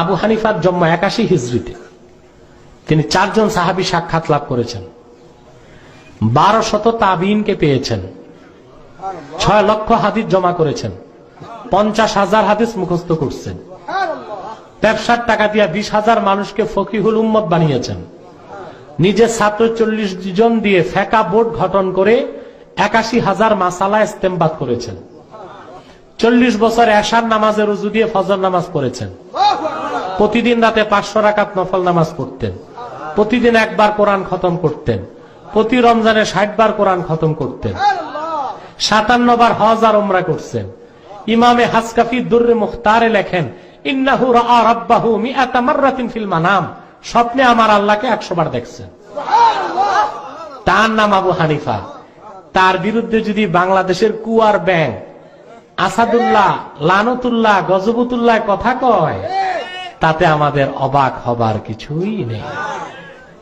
আবু হানিফার জন্ম একাশি হিজড়িতে। তিনি চারজন সাহাবি সাক্ষাৎ লাভ করেছেন। বারো শত তাবিনকে পেয়েছেন। ছয় লক্ষ হাদিস জমা করেছেন। পঞ্চাশ হাজার হাদিস মুখস্থ করছেন। ব্যবসার টাকা দিয়া বিশ হাজার মানুষকে ফকিহুল উম্মত বানিয়েছেন। নিজের ছাত্র চল্লিশ জন দিয়ে ফেকা বোর্ড গঠন করে একাশি হাজার মাসালা ইস্তেমবাদ করেছেন। চল্লিশ বছর এশার নামাজের রুজু দিয়ে ফজর নামাজ পড়েছেন। প্রতিদিন রাতে পাঁচশো রাকাত নফল নামাজ পড়তেন। প্রতিদিন একবার কোরআন খতম করতেন। প্রতি রমজানে ষাট বার কোরআন খতম করতেন। সাতান্ন বার হজ আর ওমরা করছেন। ইমামে হাসকাফি দুর্রে মুখতারে লেখেন, ইন্নাহু রাব্বাহু মিআতা ফিল মানাম। স্বপ্নে আমার আল্লাহকে একশো বার দেখছেন। তার নাম আবু হানিফা। তার বিরুদ্ধে যদি বাংলাদেশের কুয়ার ব্যাংক আসাদুল্লাহ, লানতুল্লাহ, গজবতুল্লাহ কথা কয় তাতে আমাদের অবাক হবার কিছুই নেই।